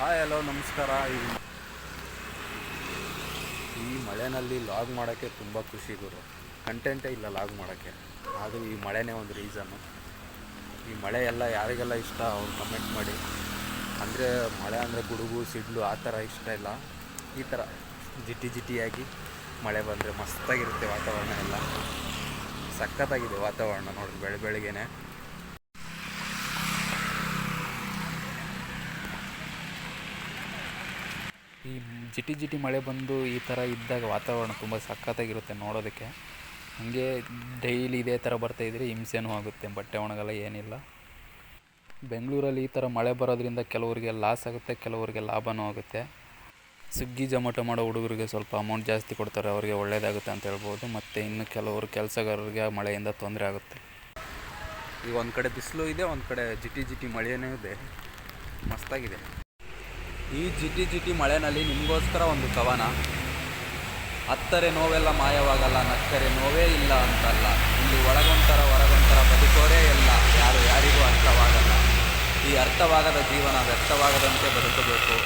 Hi, hello, ನಮಸ್ಕಾರ. ಈ ಮಳೆನಲ್ಲಿ log ಮಾಡೋಕ್ಕೆ ತುಂಬ ಖುಷಿ ಗುರು. ಕಂಟೆಂಟೇ ಇಲ್ಲ ಲಾಗ್ ಮಾಡೋಕ್ಕೆ. ಅದು ಈ ಮಳೆನೇ ಒಂದು ರೀಸನ್ನು ಈ ಮಳೆ ಎಲ್ಲ ಯಾರಿಗೆಲ್ಲ ಇಷ್ಟ, ಅವ್ರು ಕಮೆಂಟ್ ಮಾಡಿ. ಅಂದರೆ ಮಳೆ ಅಂದರೆ ಗುಡುಗು, ಸಿಡ್ಲು, ಆ ಥರ ಇಷ್ಟ ಇಲ್ಲ. ಈ ಥರ ಜಿಟಿ ಜಿಟಿಯಾಗಿ ಮಳೆ ಬಂದರೆ ಮಸ್ತಾಗಿರುತ್ತೆ ವಾತಾವರಣ ಎಲ್ಲ. ಸಖತ್ತಾಗಿದೆ ವಾತಾವರಣ ನೋಡಿ ಬೆಳೆ ಬೆಳಿಗ್ಗೆನೆ ಈ ಜಿಟಿ ಜಿಟಿ ಮಳೆ ಬಂದು ಈ ಥರ ಇದ್ದಾಗ ವಾತಾವರಣ ತುಂಬ ಸಖತ್ತಾಗಿರುತ್ತೆ ನೋಡೋದಕ್ಕೆ. ಹಾಗೆ ಡೈಲಿ ಇದೇ ಥರ ಬರ್ತಾ ಇದ್ರೆ ಹಿಂಸೆನೂ ಆಗುತ್ತೆ, ಬಟ್ಟೆ ಒಣಗಲ್ಲ ಏನಿಲ್ಲ. ಬೆಂಗಳೂರಲ್ಲಿ ಈ ಥರ ಮಳೆ ಬರೋದ್ರಿಂದ ಕೆಲವರಿಗೆ ಲಾಸ್ ಆಗುತ್ತೆ, ಕೆಲವರಿಗೆ ಲಾಭನೂ ಆಗುತ್ತೆ. ಸುಗ್ಗಿ ಜೊಮಟೊ ಮಾಡೋ ಹುಡುಗರಿಗೆ ಸ್ವಲ್ಪ ಅಮೌಂಟ್ ಜಾಸ್ತಿ ಕೊಡ್ತಾರೆ, ಅವರಿಗೆ ಒಳ್ಳೆಯದಾಗುತ್ತೆ ಅಂತ ಹೇಳ್ಬೋದು. ಮತ್ತು ಇನ್ನು ಕೆಲವರು ಕೆಲಸಗಾರರಿಗೆ ಮಳೆಯಿಂದ ತೊಂದರೆ ಆಗುತ್ತೆ. ಈಗ ಒಂದು ಕಡೆ ಬಿಸಿಲು ಇದೆ, ಒಂದು ಕಡೆ ಜಿಟಿ ಜಿಟಿ ಮಳೆಯೇ ಇದೆ. ಮಸ್ತಾಗಿದೆ. ಈ ಜಿಟಿ ಜಿಟಿ ಮಳೆನಲ್ಲಿ ನಿಮಗೋಸ್ಕರ ಒಂದು ಕವನ. ಹತ್ತರೆ ನೋವೆಲ್ಲ ಮಾಯವಾಗಲ್ಲ, ನಕ್ಕರೆ ನೋವೇ ಇಲ್ಲ ಅಂತಲ್ಲ. ಇಲ್ಲಿ ಒಳಗೊಂತರ ಹೊರಗೊಂತರ ಬದುಕೋರೇ ಇಲ್ಲ, ಯಾರು ಯಾರಿಗೂ ಅರ್ಥವಾಗಲ್ಲ. ಈ ಅರ್ಥವಾಗದ ಜೀವನ ವ್ಯರ್ಥವಾಗದಂತೆ ಬದುಕಬೇಕು.